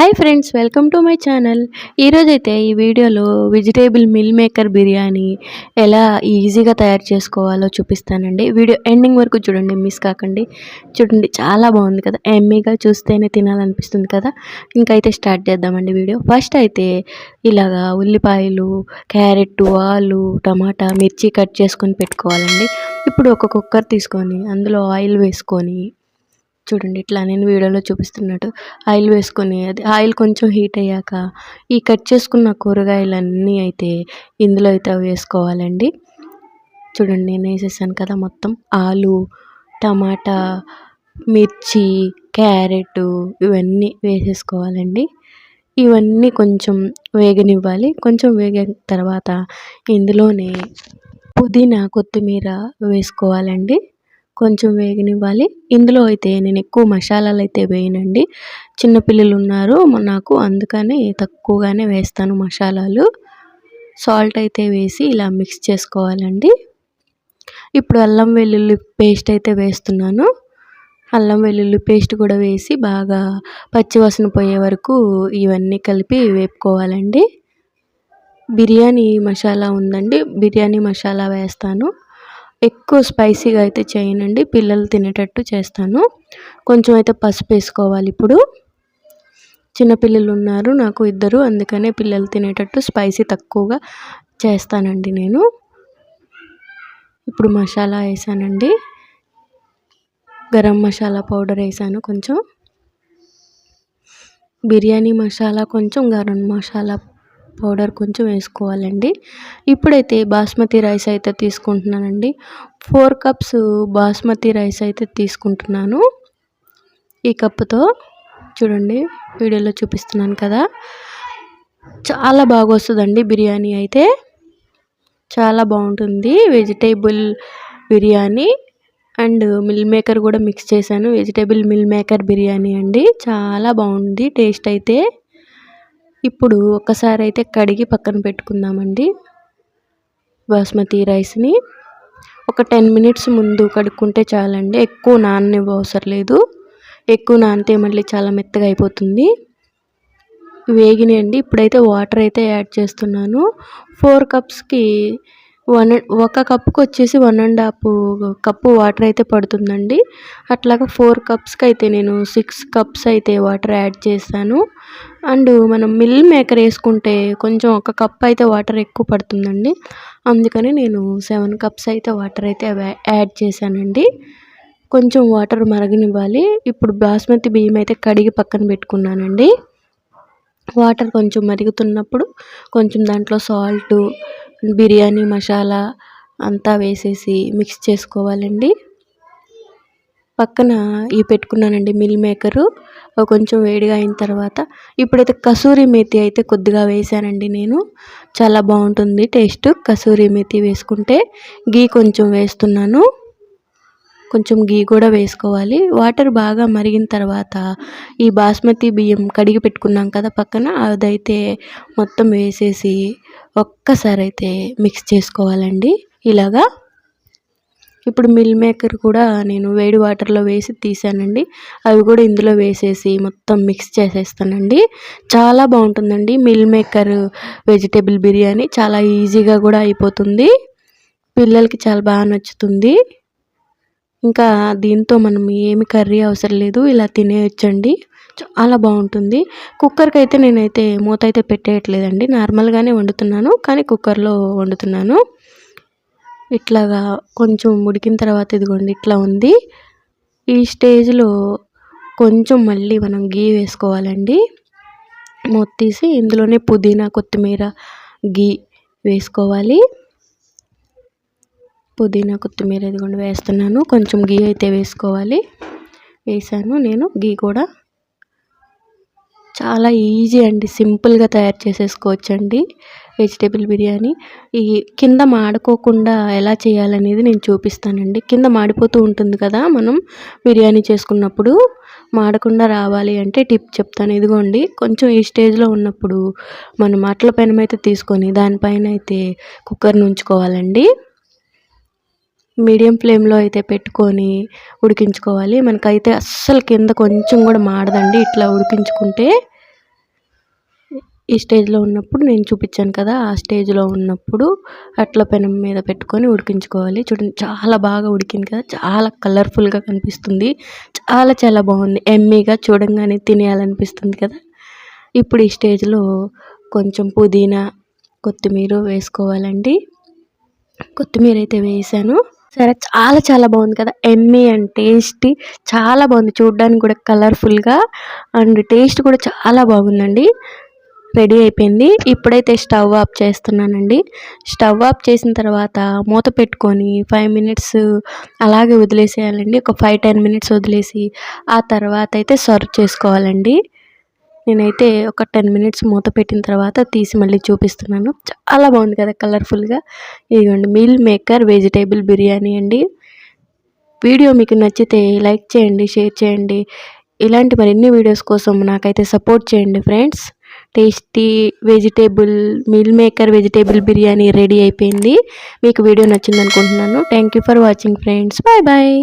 Hi friends welcome to my channel. ఈరోజైతే ఈ వీడియోలో వెజిటేబుల్ మిల్ మేకర్ బిర్యానీ ఎలా ఈజీగా తయారు చేసుకోవాలో చూపిస్తానండి. వీడియో ఎండింగ్ వరకు చూడండి మిస్ కాకండి. చూడండి చాలా బాగుంది కదా. ఎమ్మీగా చూస్తేనే తినాలనిపిస్తుంది కదా. ఇంకైతే స్టార్ట్ చేద్దామండి వీడియో. ఫస్ట్ అయితే ఇలాగా ఉల్లిపాయలు క్యారెట్ ఆలు టమాటా మిర్చి కట్ చేసుకొని పెట్టుకోవాలండి. ఇప్పుడు ఒక కుక్కర్ తీసుకొని అందులో ఆయిల్ వేసుకొని చూడండి ఇట్లా నేను వీడియోలో చూపిస్తున్నట్టు ఆయిల్ వేసుకొని అది ఆయిల్ కొంచెం హీట్ అయ్యాక ఈ కట్ చేసుకున్న కూరగాయలన్నీ అయితే ఇందులో అయితే వేసుకోవాలండి. చూడండి నేను వేసేసాను కదా మొత్తం ఆలు టమాటా మిర్చి క్యారెట్ ఇవన్నీ వేసేసుకోవాలండి. ఇవన్నీ కొంచెం వేగనివ్వాలి. కొంచెం వేగిన తర్వాత ఇందులోనే పుదీనా కొత్తిమీర వేసుకోవాలండి. కొంచెం వేగనివ్వాలి. ఇందులో అయితే నేను ఎక్కువ మసాలాలు అయితే వేయనండి. చిన్నపిల్లలు ఉన్నారు నాకు అందుకని తక్కువగానే వేస్తాను మసాలాలు. సాల్ట్ అయితే వేసి ఇలా మిక్స్ చేసుకోవాలండి. ఇప్పుడు అల్లం వెల్లుల్లి పేస్ట్ అయితే వేస్తున్నాను. అల్లం వెల్లుల్లి పేస్ట్ కూడా వేసి బాగా పచ్చివాసన పోయే వరకు ఇవన్నీ కలిపి వేపుకోవాలండి. బిర్యానీ మసాలా ఉందండి. బిర్యానీ మసాలా వేస్తాను. ఎక్కువ స్పైసీగా అయితే చేయనండి. పిల్లలు తినేటట్టు చేస్తాను. కొంచెం అయితే పసుపు వేసుకోవాలి ఇప్పుడు. చిన్నపిల్లలు ఉన్నారు నాకు ఇద్దరు. అందుకనే పిల్లలు తినేటట్టు స్పైసీ తక్కువగా చేస్తానండి నేను. ఇప్పుడు మసాలా వేసానండి. గరం మసాలా పౌడర్ వేసాను కొంచెం. బిర్యానీ మసాలా కొంచెం గరం మసాలా పౌడర్ కొంచెం వేసుకోవాలండి. ఇప్పుడైతే బాస్మతి రైస్ అయితే తీసుకుంటున్నానండి. ఫోర్ కప్స్ బాస్మతి రైస్ అయితే తీసుకుంటున్నాను. ఈ కప్పుతో చూడండి వీడియోలో చూపిస్తున్నాను కదా. చాలా బాగా వస్తుందండి బిర్యానీ అయితే. చాలా బాగుంటుంది. Vegetable biryani and meal maker కూడా మిక్స్ చేశాను. వెజిటేబుల్ మిల్ మేకర్ బిర్యానీ అండి. చాలా బాగుంది టేస్ట్ అయితే. ఇప్పుడు ఒకసారి అయితే కడిగి పక్కన పెట్టుకుందామండి. బాస్మతి రైస్ని ఒక టెన్ మినిట్స్ ముందు కడుక్కుంటే చాలండి. ఎక్కువ నాననివ్వవసరం లేదు. ఎక్కువ నానితే మళ్ళీ చాలా మెత్తగా అయిపోతుంది. వేగినాయండి. ఇప్పుడైతే వాటర్ అయితే యాడ్ చేస్తున్నాను. ఫోర్ కప్స్కి వన్ ఒక కప్పుకి వచ్చేసి one and half cup water అయితే పడుతుందండి. అట్లాగా ఫోర్ కప్స్కి అయితే నేను సిక్స్ కప్స్ అయితే వాటర్ యాడ్ చేశాను. అండ్ మనం మిల్ మేకర్ వేసుకుంటే కొంచెం ఒక కప్ అయితే వాటర్ ఎక్కువ పడుతుందండి. అందుకని నేను సెవెన్ కప్స్ అయితే వాటర్ అయితే యాడ్ చేశానండి. కొంచెం వాటర్ మరగనివ్వాలి. ఇప్పుడు బాస్మతి బియ్యం అయితే కడిగి పక్కన పెట్టుకున్నానండి. వాటర్ కొంచెం మరుగుతున్నప్పుడు కొంచెం దాంట్లో సాల్టు బిర్యానీ మసాలా అంతా వేసేసి మిక్స్ చేసుకోవాలండి. పక్కన ఇవి పెట్టుకున్నానండి మిల్ మేకరు. కొంచెం వేడిగా అయిన తర్వాత ఇప్పుడైతే కసూరి మేతి అయితే కొద్దిగా వేసానండి నేను. చాలా బాగుంటుంది టేస్ట్ కసూరి మేతి వేసుకుంటే గీ కొంచెం వేస్తున్నాను. కొంచెం గీ కూడా వేసుకోవాలి. వాటర్ బాగా మరిగిన తర్వాత ఈ బాస్మతి బియ్యం కడిగి పెట్టుకున్నాం కదా పక్కన అదైతే మొత్తం వేసేసి ఒక్కసారి అయితే మిక్స్ చేసుకోవాలండి. ఇలాగా ఇప్పుడు మిల్ మేకర్ కూడా నేను వేడి వాటర్లో వేసి తీసానండి. అవి కూడా ఇందులో వేసేసి మొత్తం మిక్స్ చేసేస్తానండి. చాలా బాగుంటుందండి మిల్ మేకర్ వెజిటేబుల్ బిర్యానీ. చాలా ఈజీగా కూడా అయిపోతుంది. పిల్లలకి చాలా బాగా నచ్చుతుంది. ఇంకా దీంతో మనం ఏమి కర్రీ అవసరం లేదు ఇలా తినేయచ్చండి. చాలా బాగుంటుంది. కుక్కర్కి అయితే నేనైతే మూత అయితే పెట్టేయట్లేదండి. నార్మల్గానే వండుతున్నాను కానీ కుక్కర్లో వండుతున్నాను. ఇట్లాగా కొంచెం ఉడికిన తర్వాత ఇదిగోండి ఇట్లా ఉంది. ఈ స్టేజ్లో కొంచెం మళ్ళీ మనం గీ వేసుకోవాలండి. మూత తీసి ఇందులోనే పుదీనా కొత్తిమీర గీ వేసుకోవాలి. పుదీనా కొత్తిమీర ఇదిగోండి వేస్తున్నాను. కొంచెం గీ అయితే వేసుకోవాలి. వేసాను నేను. గీ కూడా చాలా ఈజీ అండి. సింపుల్గా తయారు చేసేసుకోవచ్చండి. వెజిటేబుల్ బిర్యానీ. ఈ కింద మాడుకోకుండా ఎలా చేయాలనేది నేను చూపిస్తానండి. కింద మాడిపోతూ ఉంటుంది కదా మనం బిర్యానీ చేసుకున్నప్పుడు. మాడకుండా రావాలి అంటే టిప్ చెప్తాను. ఇదిగోండి. కొంచెం ఈ స్టేజ్లో ఉన్నప్పుడు మనం అట్ల పైన అయితే తీసుకొని దానిపైన అయితే కుక్కర్ని ఉంచుకోవాలండి. మీడియం ఫ్లేమ్లో అయితే పెట్టుకొని ఉడికించుకోవాలి. మనకైతే అస్సలు కింద కొంచెం కూడా మాడదండి. ఇట్లా ఉడికించుకుంటే ఈ స్టేజ్లో ఉన్నప్పుడు నేను చూపించాను కదా ఆ స్టేజ్లో ఉన్నప్పుడు అట్ల పెనం మీద పెట్టుకొని ఉడికించుకోవాలి. చూడండి చాలా బాగా ఉడికింది కదా చాలా కలర్ఫుల్గా కనిపిస్తుంది. చాలా చాలా బాగుంది. ఎమ్మీగా చూడంగానే తినేయాలనిపిస్తుంది కదా. ఇప్పుడు ఈ స్టేజ్లో కొంచెం పుదీనా కొత్తిమీర వేసుకోవాలండి. కొత్తిమీర అయితే వేసాను. సరే చాలా చాలా బాగుంది కదా. Yummy and tasty. చాలా బాగుంది. చూడడానికి కూడా కలర్ఫుల్గా అండ్ టేస్ట్ కూడా చాలా బాగుందండి. రెడీ అయిపోయింది. ఇప్పుడైతే స్టవ్ ఆఫ్ చేస్తున్నానండి. స్టవ్ ఆఫ్ చేసిన తర్వాత మూత పెట్టుకొని ఫైవ్ మినిట్స్ అలాగే వదిలేసేయాలండి. ఒక ఫైవ్ టెన్ మినిట్స్ వదిలేసి ఆ తర్వాత అయితే సర్వ్ చేసుకోవాలండి. నేనైతే ఒక టెన్ మినిట్స్ మూత పెట్టిన తర్వాత తీసి మళ్ళీ చూపిస్తున్నాను. చాలా బాగుంది కదా కలర్ఫుల్గా. ఇదిగోండి మీల్ మేకర్ వెజిటేబుల్ బిర్యానీ అండి. వీడియో మీకు నచ్చితే లైక్ చేయండి షేర్ చేయండి. ఇలాంటి మరిన్ని వీడియోస్ కోసం నాకైతే సపోర్ట్ చేయండి friends. Tasty vegetable meal maker vegetable biryani ready అయిపోయింది. మీకు వీడియో నచ్చింది అనుకుంటున్నాను thank you for watching friends. Bye bye.